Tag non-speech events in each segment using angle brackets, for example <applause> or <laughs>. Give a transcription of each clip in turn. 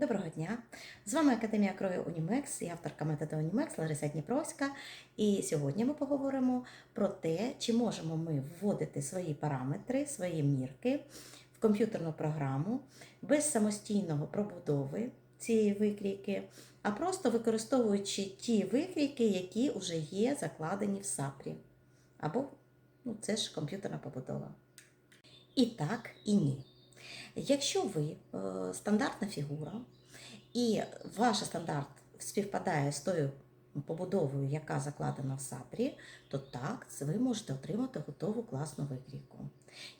Доброго дня! З вами Академія крові Унімекс і авторка методу Унімекс Лариса Дніпровська. І сьогодні ми поговоримо про те, чи можемо ми вводити свої параметри, свої мірки в комп'ютерну програму без самостійного пробудови цієї викрійки, а просто використовуючи ті викрійки, які вже є закладені в САПрі. Або ну, це ж комп'ютерна побудова. І так, і ні. Якщо ви е, стандартна фігура, і ваш стандарт співпадає з тою побудовою, яка закладена в САПрі, то так, ви можете отримати готову класну викрійку.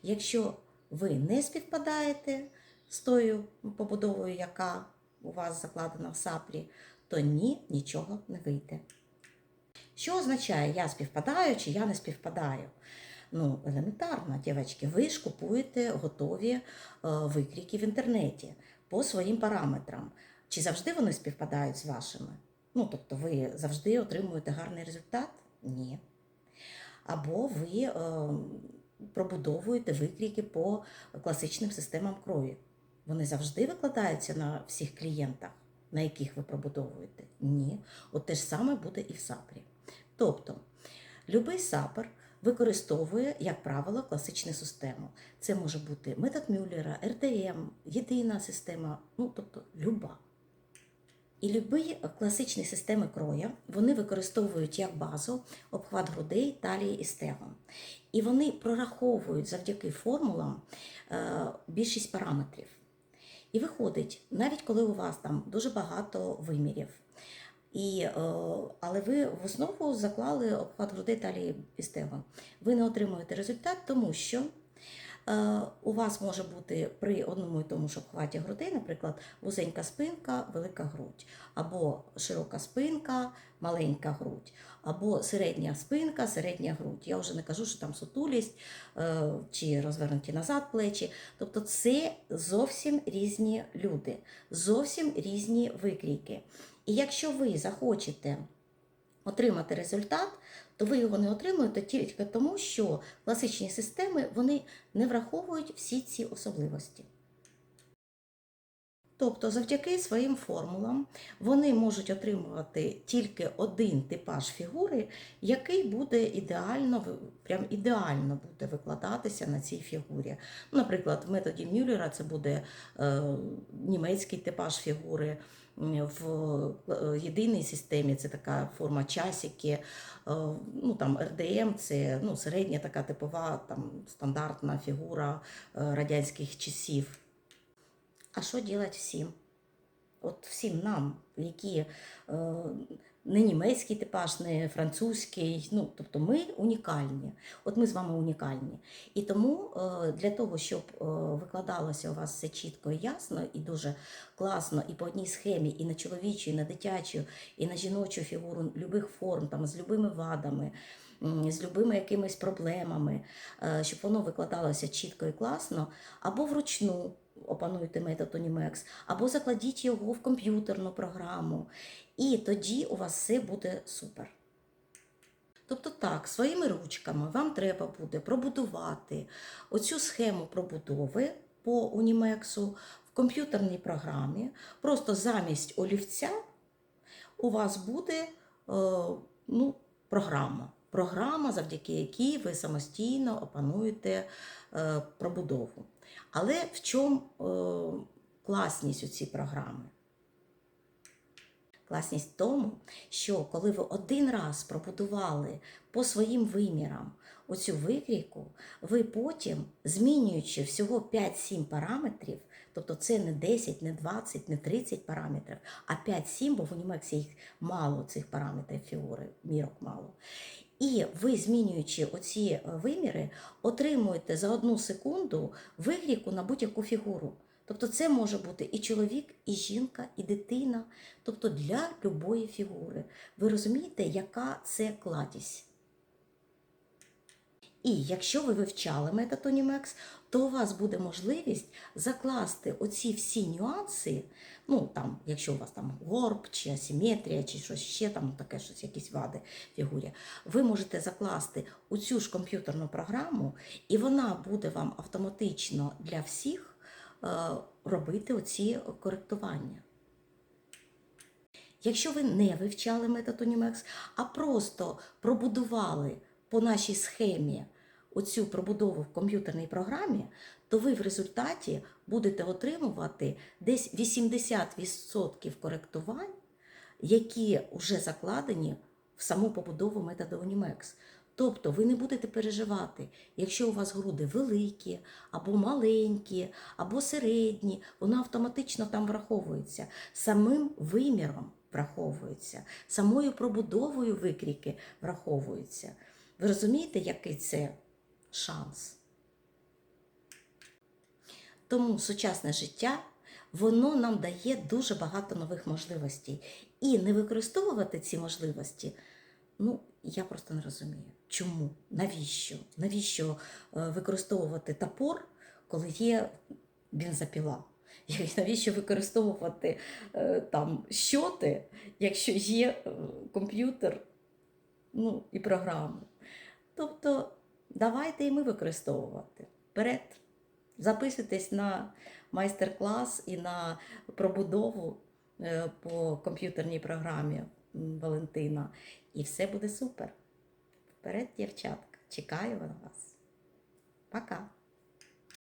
Якщо ви не співпадаєте з тою побудовою, яка у вас закладена в САПрі, то ні, нічого не вийде. Що означає я співпадаю чи я не співпадаю? Ну, елементарно, дівчатки, ви ж купуєте готові е, викрійки в інтернеті по своїм параметрам. Чи завжди вони співпадають з вашими? Ну, тобто, ви завжди отримуєте гарний результат? Ні. Або ви е, пробудовуєте викрійки по класичним системам крові. Вони завжди викладаються на всіх клієнтах, на яких ви пробудовуєте? Ні. От те ж саме буде і в САПрі. Тобто, будь-який сапер використовує, як правило, класичну систему. Це може бути метод Мюллера, РТМ, єдина система, ну тобто люба. І любі класичні системи кроя вони використовують як базу обхват грудей, талії і стегон. І вони прораховують завдяки формулам е, більшість параметрів. І виходить, навіть коли у вас там дуже багато вимірів, і, е, але ви в основу заклали обхват грудей талії стегон. Ви не отримуєте результат, тому що е, у вас може бути при одному і тому ж обхваті грудей, наприклад, вузенька спинка, велика грудь, або широка спинка, маленька грудь, або середня спинка, середня грудь. Я вже не кажу, що там сутулість е, чи розвернуті назад плечі. Тобто це зовсім різні люди, зовсім різні викрійки. І якщо ви захочете отримати результат, то ви його не отримуєте тільки тому, що класичні системи вони не враховують всі ці особливості. Тобто, завдяки своїм формулам вони можуть отримувати тільки один типаж фігури, який буде ідеально, прям ідеально буде викладатися на цій фігурі. Наприклад, в методі Мюллера це буде е, німецький типаж фігури. В е, єдиній системі це така форма часики, е, ну там РДМ це ну, середня така типова там, стандартна фігура е, радянських часів. А що ділять всім? От всім нам, які е, не німецький типаж, не французький, ну тобто ми унікальні. От ми з вами унікальні. І тому е, для того, щоб е, викладалося у вас все чітко і ясно, і дуже класно, і по одній схемі, і на чоловічу, і на дитячу, і на жіночу фігуру любих форм, там, з любими вадами. З любими якимись проблемами, е, щоб воно викладалося чітко і класно, або вручну опануйте метод Unimex, або закладіть його в комп'ютерну програму. І тоді у вас все буде супер. Тобто так, своїми ручками вам треба буде пробудувати оцю схему пробудови по Унімексу в комп'ютерній програмі. Просто замість олівця у вас буде е, ну, програма. Програма, завдяки якій ви самостійно опануєте е, пробудову. Але в чому е, класність у цій програми? Класність в тому, що коли ви один раз пробудували по своїм вимірам оцю викрійку, ви потім, змінюючи всього 5-7 параметрів, тобто це не 10, не 20, не 30 параметрів, а 5-7, бо в Унімексі їх мало цих параметрів фігури, мірок мало. І ви, змінюючи оці виміри, отримуєте за одну секунду вигріку на будь-яку фігуру. Тобто це може бути і чоловік, і жінка, і дитина, тобто для любої фігури. Ви розумієте, яка це кладість? І якщо ви вивчали Unimex, то у вас буде можливість закласти оці всі нюанси, ну там, якщо у вас там горб, чи асиметрія, чи щось ще там таке щось, якісь вади фігурі, ви можете закласти у цю ж комп'ютерну програму, і вона буде вам автоматично для всіх робити оці коректування. Якщо ви не вивчали Unimex, а просто пробудували по нашій схемі оцю пробудову в комп'ютерній програмі, то ви в результаті будете отримувати десь 80% коректувань, які вже закладені в саму побудову Unimex. Тобто ви не будете переживати, якщо у вас груди великі, або маленькі, або середні, воно автоматично там враховується. Самим виміром враховується, самою пробудовою викрійки враховується. Ви розумієте, який це шанс? Тому сучасне життя воно нам дає дуже багато нових можливостей. І не використовувати ці можливості, ну, я просто не розумію. Чому? Навіщо? Навіщо е, використовувати топор, коли є бензопіла? <laughs> Навіщо використовувати е, там щоти, якщо є е, комп'ютер ну, і програми? Тобто, давайте і ми використовувати. Вперед! Записуйтесь на майстер-клас і на пробудову по комп'ютерній програмі Валентина. І все буде супер. Вперед, дівчатка. Чекаю на вас. Пока.